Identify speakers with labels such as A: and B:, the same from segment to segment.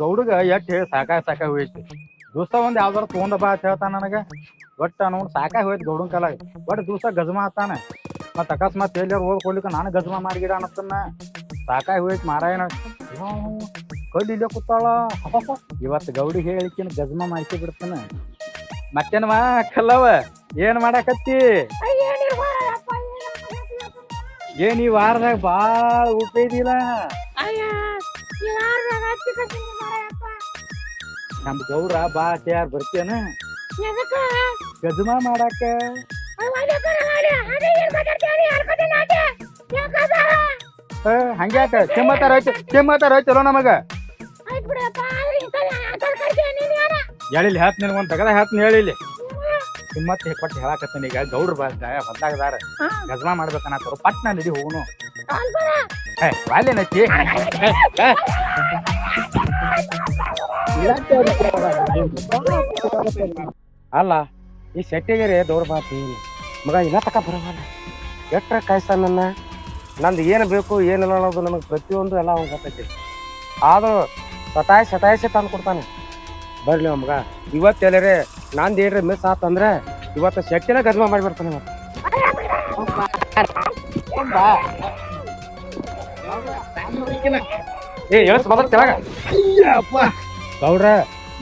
A: ಗೌಡಗ ಎಟ್ ಹೇಳಿ ಸಾಕ ಸಾಕ ಹೋಯ್ತು. ದಿವಸ ಒಂದ್ ಯಾವ್ದಾರ ತೊಗೊಂಡ ಬಾ ಅಂತ ಹೇಳ್ತಾನ ನನಗ. ಒಟ್ಟ ಅವ್ನು ಸಾಕ ಹೋಯ್ತು ಗೌಡನ್ ಕಾಲಾಗ. ಒಟ್ ದಿವಸ ಗಜಮ ಆತಾನ. ಮತ್ ಅಕಸ್ಮಾತ್ ಎಲ್ಲಾರ ಹೋಗಿ ಕೊಡ್ಲಿಕ್ಕ ನಾನು ಗಜಮ ಮಾಡಿಗಿಡ ಅನ್ನತ್ತನ್ನ. ಸಾಕ ಹೋಯ್ತು ಮಾರಾಯಣ. ಕಲ್ಲಿ ಇಲ್ಲೇ ಕೂತಾಳ. ಇವತ್ತು ಗೌಡಿ ಹೇಳಿಕಿನ ಗಜಮ ಮಾಡಿಸಿ ಬಿಡ್ತಾನ. ಮತ್ತೇನವ ಕಲ್ಲವ ಏನ್ ಮಾಡಾಕತ್ತಿ? ಏನ್ ಈ ವಾರದಾಗ ಬಾಳ ಇದಿಲ್ಲ ನಮ್ ಗೌರ ಬಾ ಯಾರ್ ಬರ್ತೇನ ಗಜಮ ಮಾಡಾಕ? ಹಂಗ್ಯಾಕ? ಕೆಮ್ಮತ್ತಾರ ಹೋಯ್ತು ಕೆಮ್ಮತ್ತಾರ ಹೋಯ್ತಲ್ಲ ನಮಗ. ಹೇಳಿಲ್ಲ ಹೇಳ್ತ ನಿನಗೆ ಒಂದ್ ತಗದ ಹೇಳ್ತೀನಿ ಹೇಳಿಲ್ಲ. ಕಿಮ್ಮತ್ ಕೊಟ್ಟು ಹೇಳಾಕತ್ತೀನಿ ಈಗ ಗೌಡ್ರ ಬಾ ಹೊಲ್ದಾಗದಾರ ಗಜಮಾ ಮಾಡ್ಬೇಕನ್ನತ್ತಾರ ಪಟ್ನ ನಡಿ ಹೋಗುನು.
B: ಅಲ್ಲ ಈ ಸೆಟ್ಟಿಗೆರೆ ದೌಡ್ ಬಾತಿ ಮಗ ಇಲ್ಲ ತಕ ಬರವಲ್ಲ. ಎಟ್ರ ಕಾಯ್ಸ ನನ್ನ? ನಂದು ಏನು ಬೇಕು ಏನಿಲ್ಲ ಅನ್ನೋದು ನನಗೆ ಪ್ರತಿಯೊಂದು ಎಲ್ಲ ಅವ್ನು ಗೊತ್ತೈತಿ. ಆದರೂ ಸತಾಯಿ ಸತಾಯಿಸಿ ತಂದು ಕೊಡ್ತಾನೆ. ಬರಲಿ ಮಗ. ಇವತ್ತು ಎಲ್ಲರೇ ನಂದು ಏನ್ರಿ ಮಿಸ್ ಆತಂದ್ರೆ ಇವತ್ತು ಶೆಟ್ಟಿನ ಗದ್ಮ ಮಾಡಿಬಿಡ್ತಾನೆ ಇವತ್ತು ಏ ಕೆಳಗ
A: ಗೌಡ್ರ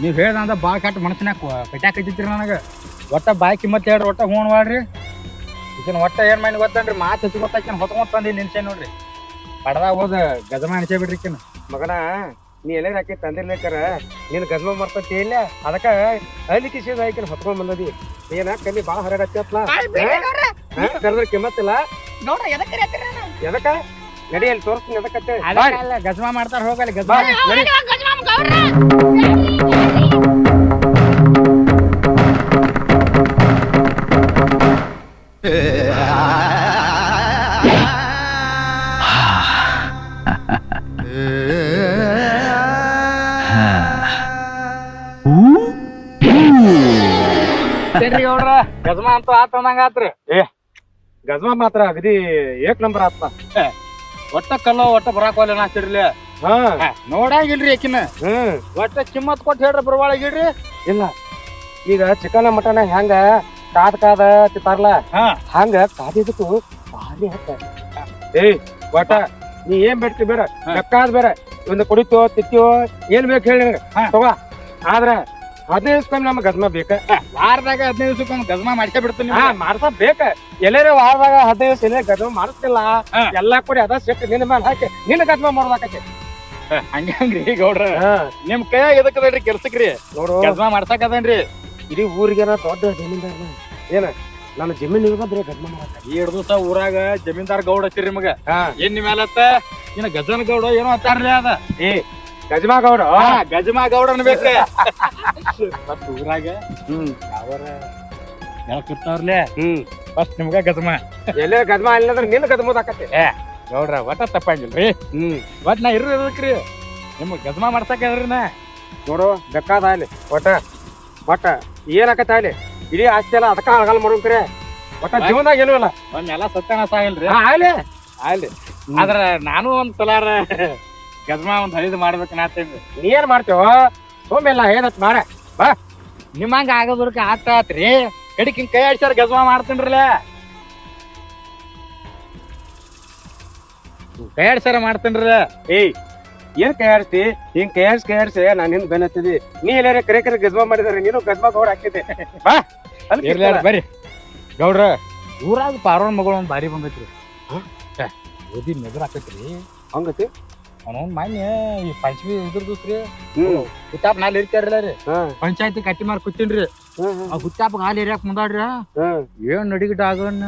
A: ನೀವ್ ಹೇಳ್ದಂದ ಬಾಳ್ ಕಟ್ ಮನಸ್ಸಿನಾಗ ಕಟ್ಯಾಕತ್ತಿದ್ರಿ ನನಗ. ಒಟ್ಟ ಬಾಯಿ ಕಿಮ್ಮತ್ ಹೇಳ್ರಿ ಒಟ್ಟ ಹೂಣ್ ಮಾಡ್ರಿ. ಇದನ್ನ ಒಟ್ಟ ಏನ್ ಮಾಡಿ ಗೊತ್ತನ್ರಿ ಮಾತು ಹಚ್ಚಿ ಗೊತ್ತಾಕಿನ ಹೊತ್ಕೊಂಡ್ ತಂದಿ ನಿನ್ಸೆ ನೋಡ್ರಿ. ಪಡ್ದಾಗ ಹೋದ ಗಜಮ ಅನ್ಸೇ ಬಿಡ್ರಿ ಕಿನ್ನ
B: ಮಗನ ನೀ ಎಲ್ಲ ಹಾಕಿ ತಂದಿರ್ಲೇಕರ ನೀನು ಗಜಮ ಮಾಡ್ತತಿ ಇಲ್ಲ ಅದಕ್ಕ ಅಲ್ಲಿ ಕಿಸಿದ ಹಾಕಿನ ಹೊತ್ಕೊಂಡ್ ಬಂದದಿ. ಏನ ಕಮ್ಮಿ ಬಾಳ ಹರಡತ್ತಲ್ಲ ಕರೆದ್ರೆ ಕಿಮ್ಮತ್ತಿಲ್ಲ ಎದಕ್ಕ? ನಡಿ ಅಲ್ಲಿ ತೋರಿಸ್ತೀನಿ ಎದಕ್ಕತ್ತೆ
A: ಅಲ್ಲ ಗಜಮ ಮಾಡ್ತಾರ ಹೋಗಲ್ಲ ಗಜಮ.
B: ನಡಿ
A: ಏನ್ರಿ ಗೌಡ್ರ? ಗಜಮ ಅಂತ ಆತಂದಂಗ ಆತ್ರಿ
B: ಗಜ್ಮ ಮಾತ್ರ ಅಗದಿ ಏಕ್ ನಂಬರ್ ಆತ್ಮ.
A: ಒಟ್ಟ ಕಲ್ಲ ಒಟ್ಟ ಬರಾಕೋಲ್ಲ ನಾಚಿರ್ಲಿ
B: ಹಾ.
A: ನೋಡಾಗಿಲ್ರಿ ಆಕಿನ.
B: ಹ್ಮ್
A: ಒಟ್ಟ ಕಿಮ್ಮತ್ ಕೊಟ್ಟು ಹೇಳ್ರಿ ಬರವಾಳಾಗಿಡ್ರಿ
B: ಇಲ್ಲ. ಈಗ ಚಿಕನ ಮಟನ ಹೆಂಗ ಕಾದ್ ಕಾದ ತಿಂತಾರಲ್ಲ
A: ಹಾ.
B: ಹಂಗ ಕಾದಿದ್ದಕ್ಕೂ ಭಾರಿ ಹತ್ತ ಏಯ್ ಒಟ್ಟ ನೀ ಏನ್ ಬೇಡ್ತಿ ಬೇಡ.
A: ಹಾ.
B: ಬೆಕ್ಕಾದ್ ಬೇರೆ ಒಂದು ಕುಡಿತೋ ತಿತ್ತಿಯೋ ಏನ್ ಬೇಕು ಹೇಳಿ. ತಗೋ. ಆದ್ರ ಹದಿನೈದು ದಿವಸಕ್ಕೊಮ್ಮೆ ನಮ್ಗೆ ಗಜ್ಮ ಬೇಕ.
A: ವಾರದಾಗ ಹದಿನೈದು ದಿವಸಕ್ಕೊಮ್ಮೆ ಗಜಮ ಮಾಡ್ಸೇ ಬಿಡ್ತೀನಿ
B: ಹಾ ಮಾಡ್ಸ ಬೇಕ. ಎಲ್ಲಾರ ವಾರದಾಗ ಹದಿನೈದು ದಿವಸ ಎಲ್ಲೇ ಗಜ್ಮ ಮಾಡಿಸ್ತಿಲ್ಲ. ಎಲ್ಲಾ ಕೂಡಿ ಅದ ಸೆಟ್ ನಿನ್ನ ಮೇಲೆ ಹಾಕಿ ನಿನ್ನ ಗಜ್ಮ ಮಾಡೋದಾಕತಿ
A: ಹಂಗಂಗ್ರಿ ಗೌಡ್ರ. ನಿಮ್ ಕೈ ಎದಕ್ಕದಲ್ರಿ ಕೆಲ್ಸಕ್ರಿ?
B: ನೋಡು.
A: ಗಜಮ ಮಾಡ್ಸಕ್ ಅದನ್ರಿ.
B: ಇಡೀ ಊರಿಗೆನ ದೊಡ್ಡ ಜಮೀನ್ದಾರ ಏನ ನನ್ನ ಜಮೀನ್ ಇವಾಗ ಬರೀ ಗಜ್ಮ ಮಾಡಕ
A: ಎರಡ್ ದಿವಸ ಊರಾಗ ಜಮೀನ್ದಾರ್ ಗೌಡ ಹಚ್ಚಿರಿ ನಿಮಗ. ಏನ್ ನಿಮ್ ಮೇಲತ್ತ ಇನ್ನ ಗಜನ ಗೌಡ ಏನೋ ಅಂತಾರ್ರಿ ಅದ.
B: ಏ ಗಜ್ಮಾ ಗೌಡ
A: ಹಾ, ಗಜಮ ಗೌಡ ಅನ್ಬೇಕ ಮತ್ತ ಊರಾಗ
B: ಹ್ಮ್.
A: ಅವರ ಹೇಳ್ತಿರ್ತಾವ್ರಲೇ
B: ಹ್ಮ್.
A: ಫಸ್ಟ್ ನಿಮ್ಗ ಗಜಮ.
B: ಎಲ್ಲೇ ಗದ್ಮ ಇಲ್ಲಂದ್ರೆ ನಿನ್ನ ಗದ್ಮದ ಏ
A: ಗೌಡ್ರ ಒಟ್ಟ ತಪ್ಪಂಗಿಲ್ರಿ.
B: ಹ್ಮ್.
A: ಒಟ್ ನಾ ಇರ್ರಿ ನಿಮ್ಗ್ ಗಜಮ ಮಾಡ್ಸಕ್ ಅದ್ರಿ ನಾ?
B: ನೋಡು ಬೇಕಾದ ಅಲ್ಲಿ ಒಟ್ಟ ಒಟ್ಟ ಏನಾಕತ್ತ ಅಲ್ಲಿ ಇಡೀ ಆಸ್ತಿ ಎಲ್ಲ ಅದಕ್ಕ ಅಳಗಲ್ ಮಾಡೋಕ್ರೆ ಒಟ್ಟ ಜೀವನದಾಗ ಏನೂ ಇಲ್ಲ.
A: ಒಮ್ಮೆಲ್ಲ ಸತ್ಯನ ಸಾಗಿಲ್ರಿ
B: ಆಯ್ಲಿ ಆಗ್ಲಿ
A: ಅಲ್ಲಿ ಆದ್ರ ನಾನು ಒಂದ್ ಸಲಾರ. ಗಜಮ ಒಂದ್ ಹರಿದು ಮಾಡ್ಬೇಕು ನಾತೇನ್ರಿ
B: ನೀ ಏನ್ ಮಾಡ್ತೇವ ಸೋಮೆಲ್ಲ ಏನತ್ ಮಾಡ
A: ನಿಮ್ಮಂಗ ಆಗೋದ್ರಕ ಆತ ಆತ್ರಿ ಕಡಿಕ್ ಹಿಂಗ್ ಕೈ ಆಡ್ಸ್ಯಾರ ಗಜಮ ಮಾಡ್ತೇನ್ರಲ್ಲ ಕೈ ಆಡ್ಸ್ಯಾರ ಮಾಡ್ತೇನ್ರಲ್ಲ
B: ಏಯ್ ಏನ್ ಕೈ ಆಡ್ತಿ ಹಿಂಗ್ ಕೈ ಆಡ್ಸ್ ಕೈ ಆಡ್ಸಿ ನಾನು ಹಿಂದ್ ಬೆನ್ನತ್ತಿದಿ ನೀ ಎಲ್ಲಾರ ಕರೆ ಕರೆ ಗಜ್ಮಾ ಮಾಡಿದಾರೆ ನೀನು ಗಜ್ಮಾ ಗೌಡ ಹಾಕಿದ್ದೆ. ಬಾ ಅಲ್ಲಿ
A: ಬರ್ರಿ. ಗೌಡ್ರ ಊರಾಗ ಪಾರೋನ್ ಮಗಳು ಒಂದ್ ಬಾರಿ ಬಂದೈತ್ರಿ. ಓದಿ ಮೆದ್ರ ಆಕೈತ್ರಿ.
B: ಹಂಗತಿ?
A: ಅವನೊಂದ್ ಮಾನ್ಯ ಈ ಪಂಚಮಿ ಇದ್ರದ್ದು
B: ಹ್ಮ್.
A: ಹುತ್ತಾಪ್ ನಾಲ್ ಇರ್ತಾರಲ್ಲ ರೀ. ಪಂಚಾಯತಿ ಕಟ್ಟಿ ಮಾರ್ ಕೂತೀನ್ರಿ. ಆ ಹುತ್ತಾಪ್ ಹಾಲು ಏರಿಯಾಕ ಮುಂದಾಡ್ರಿ. ಏನ್ ನಡಿಗಿಟ್
B: ಆಗಣ್ಣ?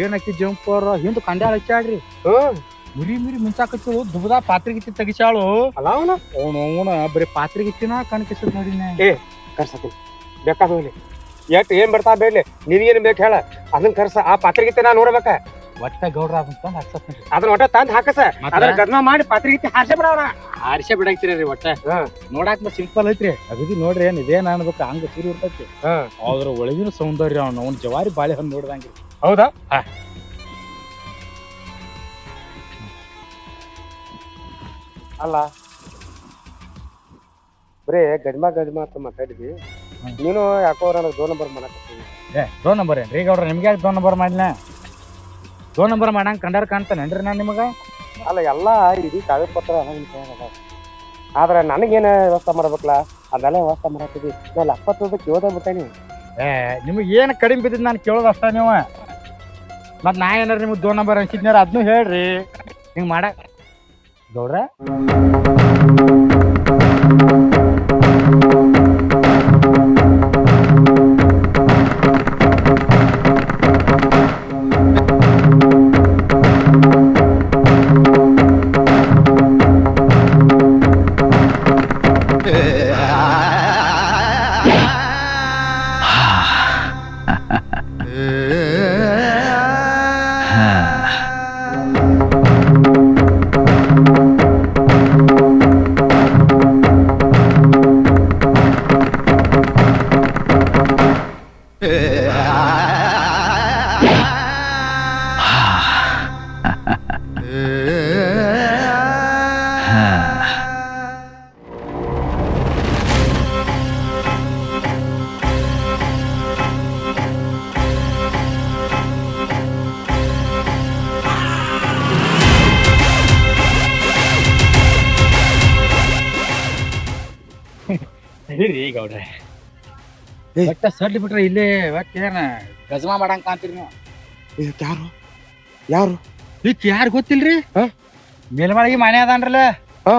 A: ಏನ್ ಅಕ್ಕಿ ಜಂಪರ್ ಹಿಂದ್ ಕಂಡ್ಯಾಳ ಹಚ್ಚಾಡ್ರಿ ಮುರಿ ಮುರಿ ಮುಂಚಾಕಚ್ಚು ದುಬದ ಪಾತ್ರಿಗಿತ್ತಿ ತೆಗಿಸಾಳು
B: ಅಲ್ಲ ಅವನು?
A: ಅವನು ಅವನ ಬರೀ ಪಾತ್ರಿಗಿತ್ತಿನ ಕಣಕಿಸದ್ ನೋಡಿನ
B: ಕರ್ಸತೀನಿ ಬೇಕಾದ ಹೋಗ್ಲಿ. ಎಟ್ ಏನ್ ಬರ್ತಾ ಬೇಡ್ಲಿ? ನಿನ್ಗೇನು ಬೇಕು ಹೇಳ. ಅದನ್ನ ಕರ್ಸ. ಆ ಪಾತ್ರೆಗಿತ್ತೆ ನಾ ನೋಡ್ಬೇಕ.
A: ಒಟ್ಟ ಗೌಡ್ರ
B: ಅದನ್ನ ಒಟ್ಟ ತಂದ್ ಹಾಕಸ
A: ಮತ್ತ?
B: ಅದ್ರ ಗದ್ಮ ಮಾಡಿ ಪಾತ್ರೆಗಿತ್ತಿ ಹಾರ್ಸೆ ಬಿಡವನ
A: ಆರಿಸೆ ಬಿಡಾಕ್ತಿರಿ ರೀ ಒಟ್ಟ. ನೋಡಾಕ್ ಸಿಂಪಲ್ ಐತ್ರಿ. ಅಗದಿ ನೋಡ್ರಿ ಏನ್ ಇದೇನ ಅನ್ಬೇಕು ಹಂಗ ಸೀರಿ ಇರ್ತೈತಿ.
B: ಹಾ.
A: ಅದ್ರ ಒಳಗಿನ ಸೌಂದರ್ಯ ಅವ್ನ ಅವ್ನ ಜವಾರಿ ಬಾಳೆಹಣ್ಣು ನೋಡ್ದಂಗ್ರಿ.
B: ಹೌದಾ. ಅಲ್ಲ. ಬರೀ ಗಡ್ಮ ಗಡ್ಮ ಅಂತ ಮಾತಾಡಿದ್ವಿ.
A: ಹ್ಮ್.
B: ನೀನು ಯಾಕೋ ನನಗೆ ದೋ ನಂಬರ್ ಮಾಡಕತ್ತೀನಿ
A: ಏ ಡೋರ್ ನಂಬರ್ ಏನ್ರಿ ಗೌಡ್ರ? ನಿಮ್ಗೆ ಯಾಕೆ ಡೋರ್ ನಂಬರ್ ಮಾಡಿನ ದೋ ನಂಬರ್ ಮಾಡಂಗ್ ಕಂಡಾರ ಕಾಣ್ತಾನೇನ್ರಿ ನಾನು ನಿಮಗೆ?
B: ಅಲ್ಲ ಎಲ್ಲ ಇಡೀ ಕಾಗದ ಪತ್ರ ಆದ್ರೆ ನನಗೇನು ವ್ಯವಸ್ಥೆ ಮಾಡ್ಬೇಕಲ್ಲ ಅದೆಲ್ಲ ವ್ಯವಸ್ಥೆ ಮಾಡತ್ತಿದ್ವಿ ನಾನು ಅಪ್ಪತ್ತದಕ್ಕೆ ಯೋಧ ಬಿಟ್ಟೇನಿ
A: ಏ ನಿಮಗೆ ಏನು ಕಡಿಮೆ ಬಿದ್ದಿದ್ದು ನಾನು ಕೇಳೋದು ಅಷ್ಟ ನೀವು. ಮತ್ತು ನಾ ಏನಾರ ನಿಮ್ಗೆ ದೋ ನಂಬರ್ ಅನ್ಸಿದ್ನಾರ ಅದನ್ನೂ ಹೇಳ್ರಿ. ಹಿಂಗೆ ಮಾಡ. ಗೌಡ್ರ? ಒಟ್ಟ ಸಡ್ಲಿ ಬಿಟ್ರೆ ಇಲ್ಲೇ ಏನ ಏನು ಗಜಮಾ ಮಾಡಂಗ್ ಕಾಂತೀರಿ ನೀವು?
B: ಇದಕ್ಕೆ ಯಾರು? ಯಾರು?
A: ಇದಕ್ಕೆ ಯಾರು ಗೊತ್ತಿಲ್ರಿ?
B: ಹಾ?
A: ಮೇಲ್ಮಳಗಿ ಮನೆ ಅದಾನ್ರಲ್ಲ.
B: ಹಾ.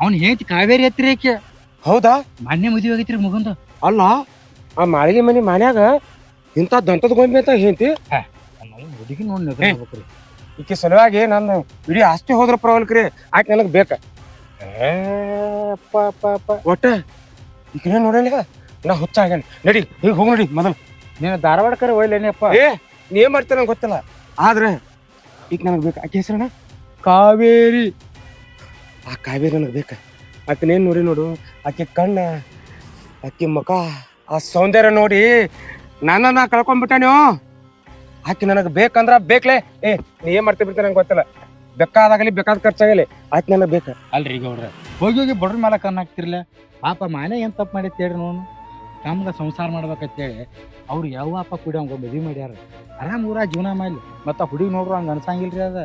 A: ಅವ್ನ ಹೇಳ್ತಿ ಕಾವೇರಿ ಹತ್ತಿರ ಆಕೆ
B: ಹೌದಾ?
A: ಮೊನ್ನೆ ಮದುವೆ ಆಗೈತ್ರಿ ಮಗಂದು.
B: ಅಲ್ಲ ಆ ಮಾಳಿಗೆ ಮನೆ ಮನ್ಯಾಗ ಇಂಥ ದಂತದ ಗೊಂಬೆ ಅಂತ ಹೇಳ್ತಿ
A: ಹುಡುಗಿ ನೋಡಿ ನಿದ್ರಿ
B: ಈಕೆ ಸಲುವಾಗಿ ನನ್ನ ಇಡೀ ಆಸ್ತಿ ಹೋದ್ರ ಪರವಲ್ಕ್ರಿ ಆಕೆ ನನಗೆ ಬೇಕ. ಒಟ್ಟ ಈಕೆ ನೋಡಲ್ಲ ನಾ ಹುಚ್ಚಾಗ್ಯಾನ. ನಡಿ ಈಗ ಹೋಗಿ ನಡಿ ಮೊದಲು.
A: ನೀನು ಧಾರವಾಡಕರ ಒಯ್ಲೇನಪ್ಪ
B: ಏ ನೀ ಏನ್ ಮಾಡ್ತೀರ ನಂಗೆ ಗೊತ್ತಿಲ್ಲ. ಆದ್ರೆ ಈಗ ನನಗೆ ಬೇಕು ಆಕೆ ಹೆಸರಣ್ಣ
A: ಕಾವೇರಿ.
B: ಆ ಕಾವೇರಿ ನನಗೆ ಬೇಕು. ಆಕೆನೇನು ನೋಡಿ ನೋಡು. ಆಕೆ ಕಣ್ಣ ಆಕೆ ಮುಖ ಆ ಸೌಂದರ್ಯ ನೋಡಿ ನನ್ನ ನಾ ಕಳ್ಕೊಂಡ್ಬಿಟ್ಟ ನೀವು ಆಕೆ ನನಗೆ ಬೇಕಂದ್ರ ಬೇಕ್ಲೆ. ಏ ನೀ ಏನ್ ಮಾಡ್ತಿ ಬಿಡ್ತೀನಿ ನಂಗೆ ಗೊತ್ತಿಲ್ಲ. ಬೇಕಾದಾಗಲಿ ಬೇಕಾದ ಖರ್ಚಾಗಲಿ ಆಕೆ ನನಗೆ ಬೇಕು.
A: ಅಲ್ರಿ ಗೌಡ್ರ. ಹೋಗಿ ಹೋಗಿ ಬಡ್ರ ಮೇಲೆ ಕಣ್ಣು ಹಾಕ್ತಿರ್ಲ ಪಾಪ ಮನೆ ಏನು ತಪ್ಪು ಮಾಡೈತೆ ಹೇಳ್ರಿ ನೋನು ನಮ್ಗೆ ಸಂಸಾರ ಮಾಡ್ಬೇಕಂತೇಳಿ ಅವ್ರು ಯಾವ ಅಪ್ಪ ಕುಡಿ ಅವ್ಗೆ ಮದುವೆ ಮಾಡ್ಯಾರ. ಆರಾಮ್ ಊರ ಜೀವನ ಮಾಡಿ ಮತ್ತು ಆ ಹುಡುಗಿ ನೋಡ್ರು ಹಂಗೆ ರೀ ಅದು.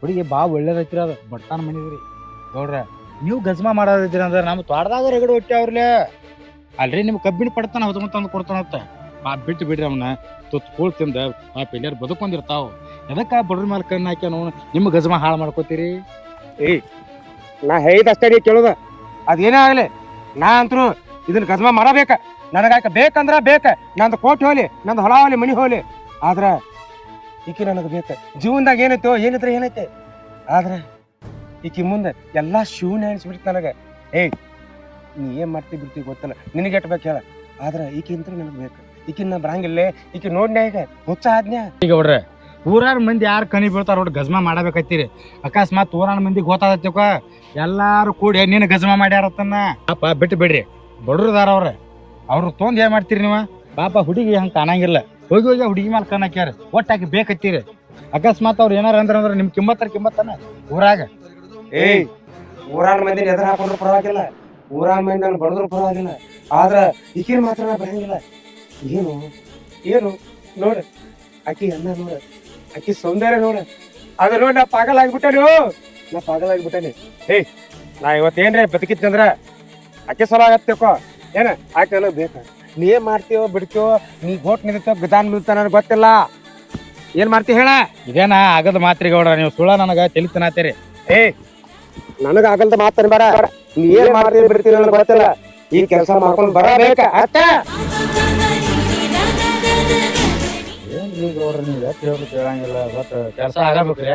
A: ಹುಡುಗಿ ಬಾ ಒಳ್ಳೇದೈತ್ರಿ ಅದು. ಬಡ್ತಾನ ಮನಿದ್ರಿ ನೋಡ್ರ ನೀವು ಗಜ್ಮಾ ಮಾಡೋದಿದ್ರಿ ಅಂದ್ರೆ ನಮ್ಮ ತೋಟದಾಗ ರಗಡೆ ಹೊಟ್ಟೆ ಅವ್ರಲ್ಲೇ ಅಲ್ರಿ ನಿಮ್ ಕಬ್ಬಿನ ಪಡ್ತಾನ ಹೊತ್ಕೊಂಡ್ ತಂದು ಕೊಡ್ತಾನತ್ತ ಆ ಬಿಟ್ಟು ಬಿಡ್ರಿ ಅವನ. ತುತ್ತು ಕೂಳ್ ತಿಂದ ಆ ಎಲ್ಲಾರು ಬದುಕೊಂಡಿರ್ತಾವ ಎದಕ್ಕೆ ಬಡ್ರ ಮೇಲೆ ಕಣ್ಣು ಹಾಕ್ಯ ನಾವು ನಿಮ್ಮ ಗಜ್ಮಾ ಹಾಳು ಮಾಡ್ಕೋತೀರಿ?
B: ನಾ ಹೇಳಿದಷ್ಟೇ ರೀ ಕೇಳೋದ. ಅದೇನೇ ಆಗಲಿ? ನಾ ಅಂತರೂ ಇದನ್ನ ಗಜಮ ಮಾಡಬೇಕ ನನಗಾಕ ಬೇಕಂದ್ರ ಬೇಕ. ನಂದು ಕೋಟಿ ಹೋಲಿ, ನಂದು ಹೊಲ ಹೋಲಿ ಮಣಿ ಹೋಲಿ. ಆದ್ರ ಈಕಿ ನನಗೆ ಬೇಕ. ಜೀವನದಾಗ ಏನೈತೋ, ಏನಿದ್ರೆ ಏನೈತೆ. ಆದ್ರ ಈಕಿ ಮುಂದೆ ಎಲ್ಲಾ ಶಿವನ ಎಣಿಸ್ಬಿಡ್ತು ನನಗೆ. ಏಯ್, ನೀ ಏನ್ ಮಾಡ್ತಿ ಬಿಡ್ತಿ ಗೊತ್ತಲ್ಲ. ನಿನಗೆ ಎಟ್ಬೇಕು ಹೇಳ. ಆದ್ರ ಈಕಿ ಅಂತ ನನಗೆ ಬೇಕು. ಈಕಿನ ನಾ ಬರಂಗಿಲ್ಲ. ಈಕಿ ನೋಡ್ನೆ ಈಗ? ಹುಚ್ಚ ಆದ್ನ್ಯಾ?
A: ಈಗ ಹೊಡ್ರೆ ಊರಾರ ಮಂದಿ ಯಾರು ಕಣಿ ಬೀಳ್ತಾರ ನೋಡಿ ಗಜ್ಮಾ ಮಾಡಬೇಕತ್ತೀರಿ ಅಕಸ್ಮಾತ್ ಊರಾನ ಮಂದಿ ಗೊತ್ತಾದತ್ತೀಕ ಎಲ್ಲಾರು ಕೂಡಿ ನೀನು ಗಜ್ಮಾ ಮಾಡ್ಯಾರತ್ತನ್ನ ಅಪ್ಪ, ಬಿಟ್ಟು ಬಿಡ್ರಿ. ಬಡ್ರದಾರ ಅವ್ರ. ಅವ್ರು ತೊಂದ್ ಏನ್ ಮಾಡ್ತೀರಿ ನೀವು? ಪಾಪ ಹುಡುಗಿ ಹಂಗ ಕಾಣಂಗಿಲ್ಲ. ಹೋಗಿ ಹೋಗಿ ಹುಡುಗಿ ಮೇಲೆ ಕಾಣಕ್ಯಾರ ಒಟ್ಟಾಗಿ ಬೇಕತ್ತೀರಿ ಅಕಸ್ಮಾತ್ ಅವ್ರು ಏನಾರ ಅಂದ್ರೆ ಅಂದ್ರೆ ನಿಮ್ ಕಿಮ್ಮತ್ತರ ಕಿಮ್ಮತ್ತನ ಊರಾಗ.
B: ಏಯ್ ಊರಾನ ಮಂದಿ ಎದುರು ಹಾಕೊಂಡ್ರು ಪರವಾಗಿಲ್ಲ. ಊರಾನ ಮಂದಿ ನಾನು ಬಡದ್ರು ಪರವಾಗಿಲ್ಲ. ಆದ್ರ ಈಕಿನ ಮಾತ್ರ ನಾ ಬರಂಗಿಲ್ಲ. ಏನು ಏನು, ನೋಡ. ಆಕಿ ಅನ್ನ ನೋಡ. ಆಕಿ ಸೌಂದರ್ಯ ನೋಡ. ಅದ ನೋಡಿ ನಾ ಪಾಗಲ್ ಆಗ್ಬಿಟ್ಟೇನು ನಾ ಪಾಗಲ್ ಆಗ್ಬಿಟ್ಟೆ ಏಯ್, ನಾ ಇವತ್ತೇನ್ರಿ ಬದುಕಿತ್ತಂದ್ರ ಆಕೆ ಸಲ ಆಗತ್ತೇಕೋ? ಏನ? ಆಕೆ ಎಲ್ಲ ಬೇಕು. ನೀ ಏನ್ ಮಾಡ್ತೀವೋ ಬಿಡ್ತೀವೋ ನೀ ಗೋಟ್ ನಿಂತ ಗದಾನ್ ನಿಲ್ತ ನನಗೆ ಗೊತ್ತಿಲ್ಲ. ಏನ್ ಮಾಡ್ತಿ ಹೇಳ?
A: ಇದೇನ ಆಗದ ಮಾತ್ರಿ ಗೌಡ್ರ ನೀವು ಸುಳ್ಳ ನನಗ ತಿಳಿತನಾತೀರಿ
B: ಏ ನನಗ ಆಗಲ್ದ ಮಾತ್ರ ಬೇಡ ನೀ ಏನ್ ಮಾಡ್ತೀವಿ ಬಿಡ್ತೀವಿ ನನಗೆ ಗೊತ್ತಿಲ್ಲ. ಈ ಕೆಲಸ ಮಾಡ್ಕೊಂಡು ಬರಬೇಕ. ಅತ್ತ!
A: ಕೆಲಸ ಆಗಬೇಕ್ರಿ.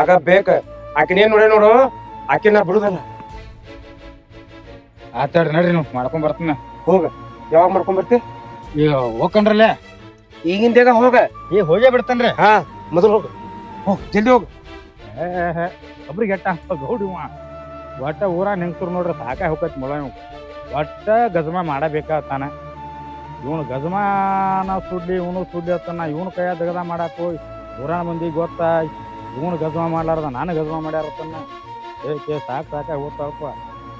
B: ಆಗಬೇಕ. ಆಕಿನ ಏನ್ ನೋಡಿ ನೋಡು? ಆಕಿನ ಬಿಡುದಲ್ಲ.
A: ಆತಾಡ್ರಿ ನಡ್ರಿ ನೀವು ಮಾಡ್ಕೊಂಡ್ ಬರ್ತೀನಿ
B: ಹೋಗ. ಯಾವಾಗ ಮಾಡ್ಕೊಂಡ್ ಬರ್ತಿ?
A: ಈಗ ಈಗಿನ
B: ಈಗಿಂದೇಗ ಹೋಗ.
A: ಈಗ ಹೋಗೇ ಬಿಡ್ತಾನ್ರಿ?
B: ಹಾ ಮೊದಲು ಹೋಗ. ಹೋಗ್ ಜಲ್ದಿ ಹೋಗ.
A: ಒಬ್ರಿಗೆ ಎಟ್ಟ ಗೌಡಿ ಒಟ್ಟ ಊರ ನಿಂತರು ನೋಡ್ರಿ ಸಾಕಾಗಿ ಹೋಗತ್ ಮೊಳ ಒಟ್ಟ ಗಜಮ ಮಾಡಬೇಕಾತಾನ ಇವನು ಗಜಮಾನ ಸುಡ್ಲಿ ಇವನು ಸುಡ್ಲಿ ಅತ್ತಾನ ಇವನು ಕೈಯ ದಗದ ಮಾಡಾಕ ಹೋಗಿ ಊರಾನ ಮಂದಿ ಗೊತ್ತ ಇವನು ಗಜಮ ಮಾಡ್ಲಾರ್ದ ನಾನು ಗಜಮ ಮಾಡ್ಯಾರತ್ತಾನ ಏ ಕೇ ಸಾಕು ಸಾಕಾಗಿ ಹೋಗ್ತಾಳಪ್ಪ.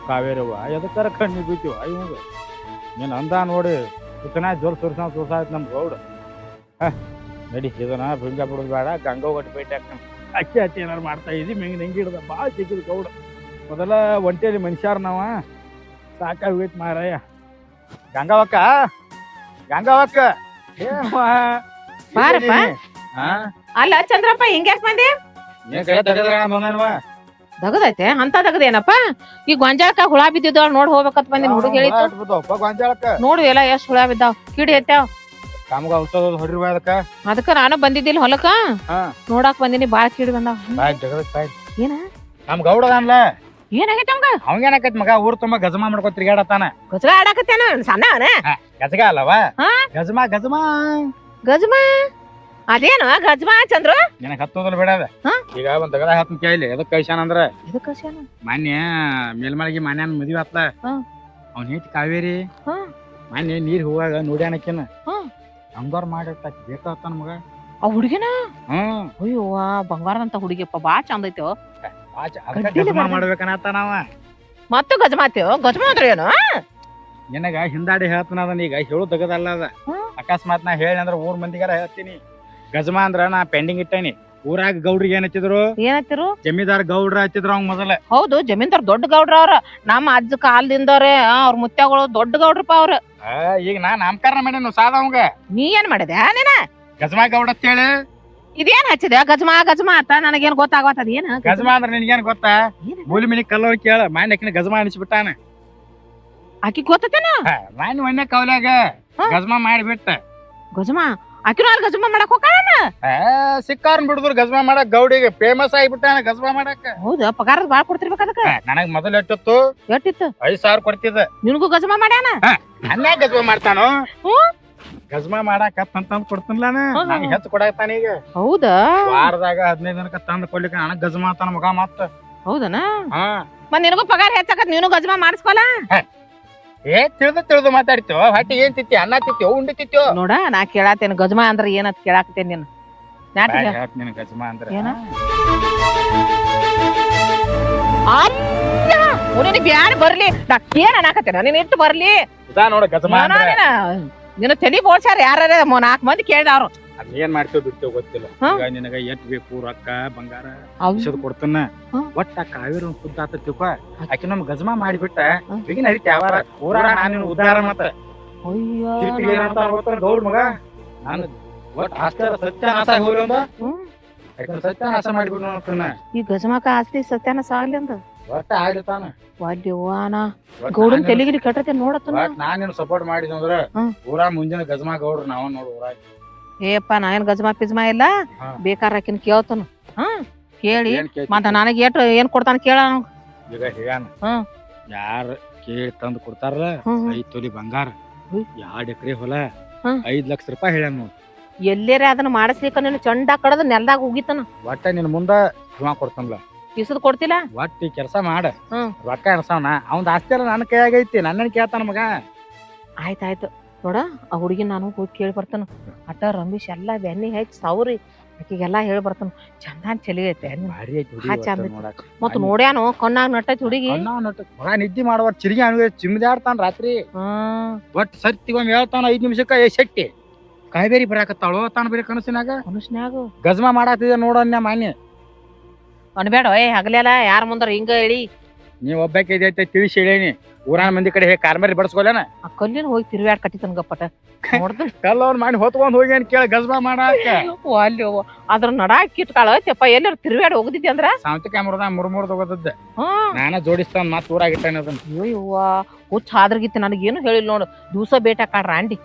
A: ಕಾವೇರವ್ವ ಎದಕ್ಕಾರ ಕಣ್ಣಿ ಬಿದ್ದೀವ ಇವಾಗ ನೀನು ಅಂದ ನೋಡಿ ಸುತ್ತನ ಜೋರ್ ಸುರ್ಸ ಸುರ್ಸ ಆಯ್ತು ನಮ್ಮ ಗೌಡ. ಹಾಂ ನಡಿ ಇದನ್ನ ಭುಂಗ ಬಿಡೋದು ಬೇಡ ಗಂಗೋ ಒಟ್ಟು ಭೇಟಿ ಹಾಕ್ತಾನೆ ಅಕ್ಕಿ ಹಚ್ಚಿ ಏನಾರು ಮಾಡ್ತಾ ಇದ್ದೀವಿ ಮೆಂಗ್ ನಿಂಗೆ ಹಿಡ್ದ ಭಾಳ ಸಿಕ್ಕಿದ್ ಗೌಡ. ಮೊದಲ ಒಂಟೇಲಿ ಮನುಷ್ಯಾರ ನಾವ ಸಾಕಾಗೋಯ್ತು ಮಾರಾಯ. ಗಂಗಾವಕ್ಕ ಗಂಗಾವಕ್ಕ.
C: ಬಾರಪ್ಪ. ಅಲ್ಲ ಚಂದ್ರಪ್ಪ ಹಿಂಗ್ಯಾಕ್ ಬಂದಿ?
A: ಏನ್ ಕೈ ತೆಗೆದ್ರ ಬಂದನ್ವ
C: ದಗದೈತೆ? ಅಂತ ದಗದೇನಪ್ಪ ಈ ಗೊಂಜಾಳಕ್ಕ ಹುಳ ಬಿದ್ದಿದ್ದ ನೋಡ್ ಹೋಗ್ಬೇಕಂತ ಬಂದಿನ ಹುಡುಗ ಹೇಳಿತ್ತು ನೋಡು ಎಲ್ಲ ಎಷ್ಟ್ ಹುಳ ಬಿದ್ದಾವ್ ಕಿಡಿ ಐತಾವ್
A: ಕಾಮಗ ಔಷಧ ಹೊಡಿರುವ ಅದಕ್ಕ.
C: ಅದಕ್ಕ ನಾನು ಬಂದಿದ್ದಿಲ್ಲ ಹೊಲಕ್ಕ?
A: ಹಾ.
C: ನೋಡಾಕ್ ಬಂದಿನಿ ಬಾಳ ಕಿಡಿ ಬಂದಾವ್. ಏನ?
A: ನಮ್ ಗೌಡ ಅನ್ಲ
C: ಏನಾಗೈತೆ ಅವಂಗ
A: ಅವಂಗೇನಾಕೈತ್ ಮಗ? ಊರ್ ತುಂಬಾ ಗಜಮಾ ಮಾಡ್ಕೊತ ತಿರ್ಗಾಡತಾನ
C: ಗಜಗ ಆಡಾಕತ್ತೇನ? ಸಣ್ಣ
A: ಗಜಗ ಅಲ್ಲವಾ? ಗಜಮಾ ಗಜಮಾ.
C: ಗಜಮಾ? ಅದೇನು ಗಜ್ಮಾ ಚಂದ್ರು?
A: ನಿನಗ್ ಹತ್ತೋದ್ರ ಬೇಡ
C: ಹಾ?
A: ಈಗ ಒಂದ್ ತಗದ ಹತ್ತ ಕೇಳಿ ಎದಕ್ ಕಳ್ಸ್ಯಾನ ಅಂದ್ರ?
C: ಇದಕ್ಕ ಶಾನ
A: ಮಾನ್ಯ ಮೇಲ್ಮಲಗಿ ಮಾನ್ಯನ ಮದ್ವಿ ಆತ್ಲ.
C: ಹಾ.
A: ಅವ್ನ ಕಾವೇರಿ.
C: ಹಾ.
A: ಮಾನ್ಯ ನೀರ್ ಹೋಗಾಗ ನೋಡ್ಯಾನಕಿನ
C: ಹಾ.
A: ಹಂಗಾರ್ ಮಾಡಿರ್ತ ಬೇಕಾಗತ್ತ ನಮಗ
C: ಆ ಹುಡುಗಿನ?
A: ಹ್ಮ್.
C: ಅಯ್ಯವ್ವ ಬಂಗಾರದಂತ ಹುಡುಗಿಯಪ್ಪ ಬಾ ಚಂದ ಐತೋ.
A: ಆಚೆ ಅದಕ್ಕ
C: ಗಡ್ಡಿಲಿ
A: ಗಜಮಾ
C: ಬರ್ದ-
A: ಮಾಡ್ಬೇಕನ್ನತ್ತಾನವ
C: ಮತ್ತು ಗಜಮಾತೇವ್ ಗಜಮಾ ಅಂದ್ರೆ ಏನು?
A: ನಿನಗ ಹಿಂದಾಡಿ ಹೇಳ್ತಾನ ಅದನ್ನ ಈಗ ಹೇಳು ತಗದಲ್ಲ ಅದ.
C: ಹ್ಮ್.
A: ಅಕಸ್ಮಾತ್ ನಾ ಹೇಳಿ ಅಂದ್ರ ಊರ್ ಮಂದಿಗಾರ ಹೇಳ್ತೀನಿ. ಗಜಮಾ ಅಂದ್ರ ನಾ ಪೆಂಡಿಂಗ್ ಇಟ್ಟೇನಿ. ಊರಾಗ ಗೌಡ್ರಿಗೆ ಏನ್ ಹಚ್ಚಿದ್ರು?
C: ಏನತ್ತಿರು
A: ಜಮೀದಾರ್ ಗೌಡ್ರ ಹಚ್ಚಿದ್ರು ಅವ್ ಮೊದಲ.
C: ಹೌದು ಜಮೀನ್ದಾರ್ ದೊಡ್ಡ ಗೌಡ್ರ ಅವ್ರ. ನಮ್ಮ ಅಜ್ಜ ಕಾಲದಿಂದವ್ರೆ ಅವ್ರ ಮುತ್ಯಾಗಳು ದೊಡ್ಡ ಗೌಡ್ರಪ್ಪ ಅವ್ರ.
A: ಆ, ಈಗ ನಾ ನಾಮಕರಣ ಮಾಡೇನು ಸಾದ ಅವಂಗ.
C: ನೀ ಏನ್ ಮಾಡಿದೆ ನೀನ?
A: ಗಜಮ ಗೌಡ ಅಂತ ಹೇಳಿ.
C: ಇದೇನ್ ಹಚ್ಚಿದೆ ಗಜಮಾ ಗಜಮಾ ಅಂತ ನನಗೇನ್ ಗೊತ್ತಾಗತ್ತದ ಏನ್?
A: ಗಜಮಾ ಅಂದ್ರ ನಿನ್ಗೇನ್ ಗೊತ್ತಾ? ಮೂಲಿ ಮಿನಿ ಕಲ್ಲೋರ್ ಕೇಳ ಮಾನ್ಯಕಿನ ಗಜಮಾ ಅನಿಸ್ಬಿಟ್ಟಾನ.
C: ಆಕಿ ಗೊತ್ತೇನ
A: ಮಾನ್ಯ ಒಣ್ಣೆ ಕೌಲಾಗ
C: ಹಾ.
A: ಗಜಮಾ ಮಾಡಿಬಿಟ್ಟ.
C: ಗಜಮಾ ಆಕಿನೂ ಅಲ್ಲಿ ಗಜಮಾ ಮಾಡಕ್ ಹೋಗ
A: ಆ, ಸಿಕ್ಕಾರ್ನ್ ಬಿಡಿದ್ರು ಗಜಮಾ ಮಾಡಕ್ ಗೌಡಿಗೆ ಫೇಮಸ್ ಆಗಿಬಿಟ್ಟಾನ ಗಜಮಾ ಮಾಡಕ್.
C: ಹೌದಾ? ಪಗಾರದ ಬಾಳ್ ಕೊಡ್ತಿರ್ಬೇಕ ಅದಕ್ಕ.
A: ನನಗ್ ಮೊದಲ ಎಷ್ಟಿತ್ತು
C: ಎಷ್ಟಿತ್ತು
A: ಐದ್ ಸಾವಿರ ಕೊಡ್ತಿದ್ದ.
C: ನಿನಗೂ ಗಜಮ ಮಾಡ್ಯಾನ?
A: ಅನ್ಯಾಗ ಗಜಮಾ ಮಾಡ್ತಾನು. ಗಜಮಾ ಮಾಡಾಕ ತಂದ್ ಕೊಡ್ತೀನಿಲ್ಲ
C: ಹ್ಮ್, ಹ್ಮ್,
A: ಹೆಚ್ಚು ಕೊಡಾಕ್ತಾನ ಈಗ.
C: ಹೌದಾ?
A: ವಾರದಾಗ ಹದಿನೈದು ದಿನಕ್ಕ ತಂದ್ ಕೊಡ್ಲಿಕ್ಕೆ ನನಗ್ ಗಜಮಾ ಅಂತಾನ ಮಗ ಮತ್ತ.
C: ಹೌದನ?
A: ಹಾ.
C: ಮತ್ ನಿನಗೂ ಪಗಾರ ಹೆಚ್ಚಾಕತ್ ನೀನು ಗಜಮಾ ಮಾಡಿಸ್ಕೊಲ?
A: ಏ ತಿಳಿದು ತಿಳಿದು ಮಾತಾಡ್ತೇವ ಹೊಟ್ಟಿ ಏನ್ ತಿತ್ತಿ ಅನ್ನ ತಿತ್ತಿ ಉಂಡಿ ತಿತ್ತಿ
C: ನೋಡ ನಾ ಕೇಳಾತೇನೆ ಗಜಮ ಅಂದ್ರ ಏನಂತ ಕೇಳಾಕತ್ತೇನೆ ನೀನು? ನಾಟಿಗೆ
A: ನಿನ್ ಗಜಮಾ ಅಂದ್ರ.
C: ಏನ? ಅಲ್ಲ ಉನಿ ಬ್ಯಾಡ ಬರ್ಲಿ. ನಾ ಏನ್ ಅನ್ನಾಕತ್ತೇನ? ನೀನ್ ಇಟ್ಟು ಬರ್ಲಿ.
A: ಇದಾ ನೋಡ ಗಜಮ
C: ನೀನು
A: ಅಂದ್ರ.
C: ನೀನ? ನಿನ್ನ ತಲಿ ಬೋಳ್ಸ್ಯಾರ ಯಾರ ನಾಲ್ಕು ಮಂದಿ ಕೇಳ್ದವ್ರು.
A: ಅದ್ ಏನ್ ಮಾಡ್ತೀವಿ ಬಿಡ್ತೀವಿ ಗೊತ್ತಿಲ್ಲ.
C: ಹಾ?
A: ಈಗ ನಿನಗ ಎಟ್ ಬೇಕು ರೊಕ್ಕ ಬಂಗಾರ
C: ಹೌದು.
A: ಔಷಧ ಕೊಡ್ತಾನ.
C: ಹಾ.
A: ಒಟ್ಟ ಆ ಕಾವೇರಿ ಒಂದ್ ಸುದ್ದ ಆತ ತಿಳ್ಕೊ. ಆಕಿ ನಮ್ ಗಜಮಾ ಮಾಡಿಬಿಟ್ಟ
C: ಹಾ.
A: ಈಗಿನ ಯಾವಾರ ಊರಾಗ ನಾನು ಉದ್ದಾರ ಮತ್ತ.
C: ಅಯ್ಯೋ
A: ಕಿರಿಕಿರಿ ಏನಂತ ಗೊತ್ತಾನ ಗೌಡ್ ಮಗ? ನಾನು ಒಟ್ ಆಸ್ತಾರ ಸತ್ಯ ನಾಶ ಹೋಗ್ಲಿ ಅಂದ.
C: ಹ್ಮ್.
A: ಯಾಕಂದ್ರೆ ಸತ್ಯ ಮಾಡಿಬಿಟ್ಟು
C: ಈ ಗಜಮಾಕ ಆಸ್ತಿ ಸತ್ಯಾನ ಸಾಗ್ಲಿ ಅಂತ
A: ಒಟ್ಟ ಆಗಿರ್ತಾನ
C: ವಾಡ್ಯವ್ವಾನ. ಗೌಡನ್ ತೆಲಿಗಿರಿ ಕಟ್ಟತೆ ನೋಡತ್ತ
A: ಒಟ್ಟ ನಾನ್ ಸಪೋರ್ಟ್ ಮಾಡಿದ್ವಿ ಅಂದ್ರ
C: ಊರ
A: ಊರಾ ಮುಂಜಾನೆ ಗಜಮಾ ಗೌಡ್ರು ನಾವ ನೋಡು ಊರಾಗ.
C: ಏಪ್ಪ ನಾ ಏನ್ ಗಜಮಾ ಪಿಜ್ಮಾ ಇಲ್ಲ?
A: ಹಾ.
C: ಬೇಕಾರ ಹಾಕಿನ್ ಕೇಳ್ತಾನು. ಹಾ ಕೇಳಿ.
A: ಏನ್ ಕೇಳ್ತಿ?
C: ಮತ್ತ ನನಗೆ ಏಟ್ ಏನ್ ಕೊಡ್ತಾನ ಕೇಳ
A: ಈಗ ಹೇಳ್ಯಾನ.
C: ಹ್ಮ್.
A: ಯಾರ ಕೇಳಿ ತಂದು ಕೊಡ್ತಾರಲ್ಲ ಐದ್ ತೊಲಿ ಬಂಗಾರ
C: ಹ್ಮ್.
A: ಎರಡ್ ಎಕರೆ ಹೊಲ
C: ಹ್ಮ್.
A: ಐದ್ ಲಕ್ಷ ರೂಪಾಯಿ ಹೇಳ್ಯಾನ ನೋಡ್.
C: ಎಲ್ಲೇರೆ ಅದನ್ನ ಮಾಡಿಸ್ಲಿಕ್ಕ ನೀನು ಚಂಡ ಕಡದ ನೆಲ್ದಾಗ ಉಗಿತನ.
A: ಒಟ್ಟ ನಿನ್ ಮುಂದ ಹಿಮ ಕೊಡ್ತಾನಲ್ಲ
C: ಇಸದ್ ಕೊಡ್ತಿಲ್ಲ?
A: ಒಟ್ಟ ಕೆಲಸ ಮಾಡ.
C: ಹ್ಮ್.
A: ರೊಕ್ಕ ಎಣಸವನ? ಅವ್ನ ಆಸ್ತಿ ಎಲ್ಲ ನನ್ನ ಕೈಯಾಗ ಐತಿ ನನ್ನ ಕೇಳ್ತಾನ ಮಗ.
C: ಆಯ್ತಾಯ್ತು. ನೋಡ ಆ ಹುಡುಗಿ ನಾನು ಹೋಗಿ ಕೇಳಿ ಬರ್ತಾನ. ಅಟ ರಮೇಶ್ ಎಲ್ಲ ಬೆನ್ನಿ ಹಚ್ಚಿ ಸಾವ್ರಿ. ಆಕಿಗೆಲ್ಲ ಹೇಳಿ ಬರ್ತಾನ. ಚಂದ ಚಲಿ ಐತೆ.
A: ಭಾರಿ ಐತಿ ಹುಡುಗಿ
C: ಹಾ,
A: ಒಟ್ಟ
C: ಚಂದ ಐತಿ.
A: ನೋಡಾಕ.
C: ಮತ್ ನೋಡ್ಯಾನು ಕಣ್ಣಾಗ ನಟ್ಟೈತಿ ಹುಡುಗಿ.
A: ಅಣ್ಣ ನಟ- ಮಗ ನಿದ್ದಿ ಮಾಡುವ ಚಿರಿಗಿ ಅನ್ವೆ ಚಿಮ್ದಾಡ್ತಾನ ರಾತ್ರಿ.
C: ಹ್ಮ್
A: ಒಟ್ ಸತ್ತಿಗೊಮ್ಮೆ ಹೇಳ್ತಾನ ಐದ್ ನಿಮಿಷಕ್ಕ ಏ ಶೆಟ್ಟಿ. ಕಾಯ್ಬೇರಿ ಬರಾಕತ್ತಾಳು ತಾನ ಬೇರೆ ಕನಸಿನಾಗ?
C: ಮನುಷ್ಯನ್ಯಾಗ
A: ಗಜ್ಮಾ ಮಾಡಾತಿದೆ ನೋಡನ್ನ ಮಾನ್ಯ.
C: ಅನ್ಬೇಡ ಏ ಹಗಲೆಲ್ಲ ಯಾರ ಮುಂದ್ರ ಹಿಂಗ ಹೇಳಿ.
A: ನೀವ್ ಒಬ್ಬಾಕೆ ಇದೈತೆ ತಿಳಿಸಿ ಹೇಳೇನಿ. ಊರಾನ ಮಂದಿ ಕಡೆ ಹೇ ಕಾರ್ಮರಿ ಬಡ್ಸ್ಕೊಲೇನ
C: ಆ ಕಲ್ಲಿನ ಹೋಗಿ ತಿರುವಾಡ್ ಕಟ್ಟಿತನ ಗಪ್ಪಟ ನೋಡ್ದ.
A: ಕಲ್ಲವ್ನ ಮಾಡಿ ಹೊತ್ಕೊಂಡ್ ಹೋಗಿ ಅಂತ ಕೇಳ ಗಜ್ಮಾ ಮಾಡಾಕ
C: ಅಲ್ಲಿ ಅದ್ರ ನಡ ಕಿಟ್ಕಾಳ. ಚಪ್ಪ ಎಲ್ಲರ ತಿರುವಾಡ್ ಹೋಗದಿದ್ದೆ ಅಂದ್ರ?
A: ಸಾವಂತಿ ಮುರ್ ಮುರ್ ತಗೋತದ್ದೆ
C: ಹ್ಮ್
A: ನಾನ ಜೋಡಿಸ್ತಾನ ಮತ್ ಊರಾಗ ಇಟ್ಟಾನ ಅದನ್ನ
C: ಅಯ್ಯವ್ವ ಹುಚ್ಚ ಹಾದ್ರಗಿತ್ತು. ನನಗೇನು ಹೇಳಿಲ್ಲ ನೋಡು. ದಿವಸ ಬೇಟ ಕಾಡ್ರ ಅಂಡಿ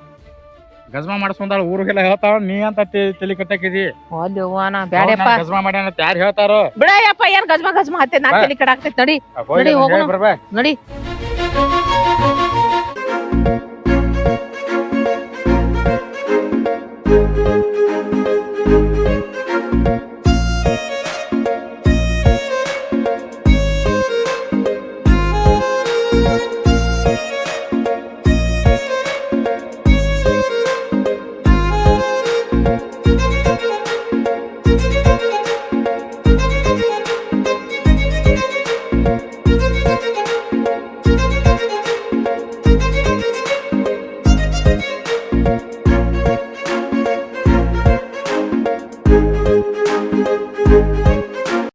A: ಗಜ್ಮಾ ಮಾಡಿಸ್ಕೊಂಡಾಳ ಊರಿಗೆಲ್ಲ ಹೇಳ್ತಾವ ನೀ ಅಂತ ತಲೆ ಕಟ್ಟಾಕಿದಿ.
C: ಅಲ್ಲಿ ನಾ ಬ್ಯಾಡ್ಯಪ್ಪ
A: ಗಜ್ಮಾ ಮಾಡ್ಯಾನ ಅಂತ ಯಾರು ಹೇಳ್ತಾರೋ?
C: ಬಿಡಯ್ಯಪ್ಪ ಏನ್ ಗಜ್ಮ ಗಜ್ಮ ಹತ್ತೆ
A: ನಾ.
C: ತಲೆ ಕಡಾಕ್ತೈತಿ ನಡಿ. ನಡಿ, ಹೋಗೋಣ. ನಡಿ.